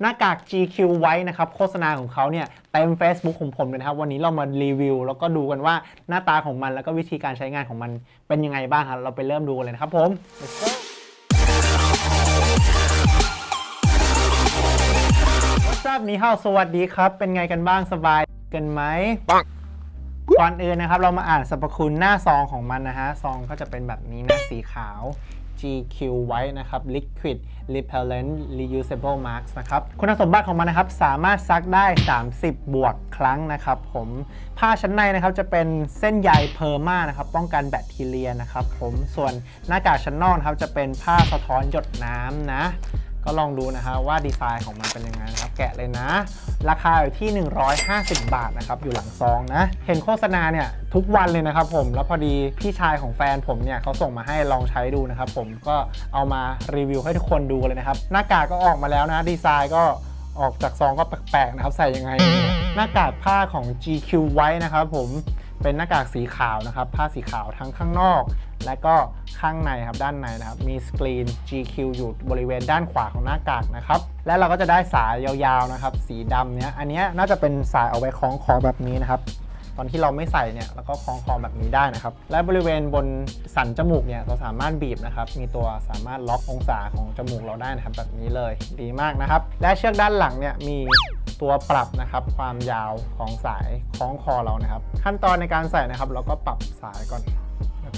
หน้ากาก GQ ไว้นะครับโฆษณาของเขาเนี่ยเต็ม Facebook ของผมเลยนะครับ วันนี้เรามารีวิว แล้วก็ดูกันว่าหน้าตาของมันแล้วก็วิธีการใช้งานของมันเป็นยังไงบ้างครับเราไปเริ่มดูกันเลยนะครับผม Let's go What's up นี่ฮาวสวัสดีครับ เป็นไงกันบ้างสบายกันไหมปังก่อนอื่นนะครับ เรามาอ่านสรรพคุณหน้าซองของมันนะฮะซองก็จะเป็นแบบนี้นะสีขาว GQ White นะครับ Liquid Repellent Reusable Mask นะครับ คุณสมบัติของมันนะครับ สามารถซักได้ 30 บวกครั้งนะครับ ผมผ้าชั้นในนะครับจะเป็นเส้นใยเพอร์มานะครับ ป้องกันแบคทีเรียนะครับ ผมส่วนหน้ากากชั้นนอกครับจะเป็นผ้าสะท้อนหยดน้ำนะ ก็ลองดูนะฮะว่าดีไซน์ของมันเป็นยังไงนะครับ แกะเลยนะ ราคาอยู่ที่ 150 บาทนะครับ อยู่หลังซองนะ เห็นโฆษณาเนี่ยทุกวันเลยนะครับผมแล้วพอดีพี่ชายของแฟนผมเนี่ยเขาส่งมาให้ลองใช้ดูนะครับผมก็เอามารีวิวให้ทุกคนดูเลยนะครับ หน้ากากก็ออกมาแล้วนะ ดีไซน์ก็ออกจากซองก็แปลกๆนะครับใส่ยังไง หน้ากากผ้าของ GQ White นะครับผมเป็นหน้ากากสีขาวนะครับ ผ้าสีขาวทั้งข้างนอก และก็ข้างในครับด้านในนะครับ มีสกรีน GQ อยู่บริเวณด้านขวาของหน้ากากนะครับ และเราก็จะได้สายยาวๆนะครับ สีดำเนี้ยอันเนี้ยน่าจะเป็นสายเอาไว้คล้องคอแบบนี้นะครับตอนที่เราไม่ใส่เนี่ยเราก็คล้องคอแบบนี้ได้นะครับ และบริเวณบนสันจมูกเนี่ยเราสามารถบีบนะครับ มีตัวสามารถล็อกองศาของจมูกเราได้นะครับแบบนี้เลยดีมากนะครับ และเชือกด้านหลังเนี่ยมีตัวปรับนะครับความยาวของสายคล้องคอเรานะครับ ขั้นตอนในการใส่นะครับ เราก็ปรับสายก่อน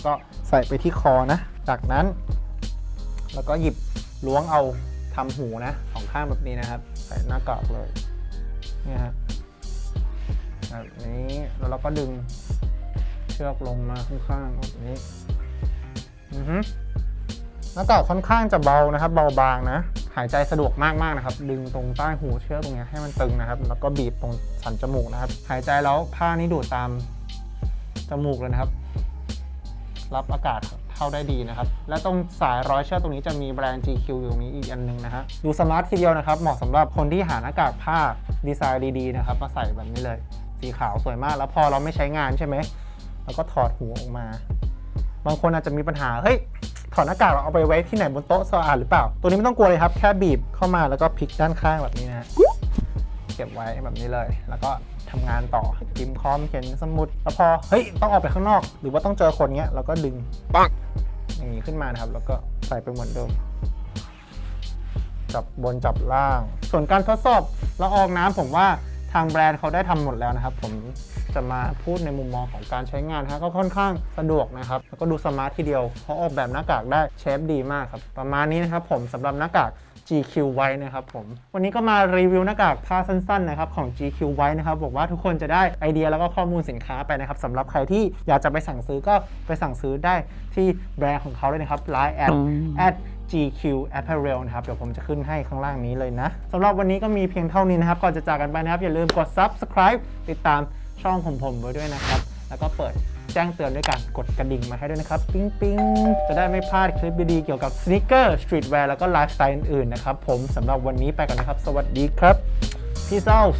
ก็ใส่ไปที่คอนะ จากนั้น แล้วก็หยิบล้วงเอาทำหูนะสองข้างแบบนี้นะครับ ใส่หน้ากากเลยนี่ฮะแบบนี้แล้วเราก็ดึงเชือกลงมาข้างๆแบบนี้อือฮึหน้ากากค่อนข้างจะเบานะครับ เบาบางนะหายใจสะดวกมากๆนะครับ ดึงตรงใต้หูเชือกตรงเนี้ยให้มันตึงนะครับ แล้วก็บีบตรงสันจมูกนะครับ หายใจแล้วผ้านี้ดูดตามจมูกเลยนะครับ รับอากาศเข้าได้ดีนะครับ และตรงสายร้อยเชือกตรงนี้จะมีแบรนด์ GQ อยู่ตรงนี้อีกอันหนึงนะฮะดูสมาร์ททีเดียวนะครับ เหมาะสำหรับคนที่หาหน้ากากผ้าดีไซน์ดีๆนะครับมาใส่แบบนี้เลย สีขาวสวยมากแล้วพอเราไม่ใช้งานใช่ไหมเราก็ถอดหูออกมา บางคนอาจจะมีปัญหาเฮ้ยถอดหน้ากากเราเอาไปไว้ที่ไหนบนโต๊ะสะอาดหรือเปล่า ตัวนี้ไม่ต้องกลัวเลยครับ แค่บีบเข้ามาแล้วก็พลิกด้านข้างแบบนี้นะฮะ เก็บไว้แบบนี้เลย แล้วก็ทำงานต่อพิมพ์คอมเขียนสมุดแล้วพอเฮ้ยต้องออกไปข้างนอก หรือว่าต้องเจอคนเงี้ยเราก็ดึงปังอย่างนี้ขึ้นมานะครับ แล้วก็ใส่ไปเหมือนเดิมจับบนจับล่าง ส่วนการทดสอบละอองน้ำผมว่าทางแบรนด์เขาได้ทำหมดแล้วนะครับ ผมจะมาพูดในมุมมองของการใช้งานฮะก็ค่อนข้างสะดวกนะครับ แล้วก็ดูสมาร์ททีเดียวเขาออกแบบหน้ากากได้เชฟดีมากครับ ประมาณนี้นะครับผมสำหรับหน้ากาก GQ ไว้นะครับผม วันนี้ก็มารีวิวหน้ากากผ้าสั้นๆนะครับของ GQ ไว้นะครับบอกว่าทุกคนจะได้ไอเดียแล้วก็ข้อมูลสินค้าไปนะครับสำหรับใครที่อยากจะไปสั่งซื้อก็ไปสั่งซื้อได้ที่แบรนด์ของเขาเลยนะครับ Line at at GQ Apparel นะครับ เดี๋ยวผมจะขึ้นให้ข้างล่างนี้เลยนะสำหรับวันนี้ก็มีเพียงเท่านี้นะครับ ก่อนจะจากกันไปนะครับ อย่าลืมกด Subscribe ติดตามช่องของผมไว้ด้วยนะครับ แล้วก็เปิด แจ้งเตือนด้วยการกดกระดิ่งมาให้ด้วยนะครับ ปิ๊งปิ๊งจะได้ไม่พลาดคลิปดีๆเกี่ยวกับสนิเกอร์สตรีทแวร์แล้วก็ไลฟ์สไตล์อื่นๆนะครับผมสำหรับวันนี้ไปก่อนนะครับ สวัสดีครับ Peace out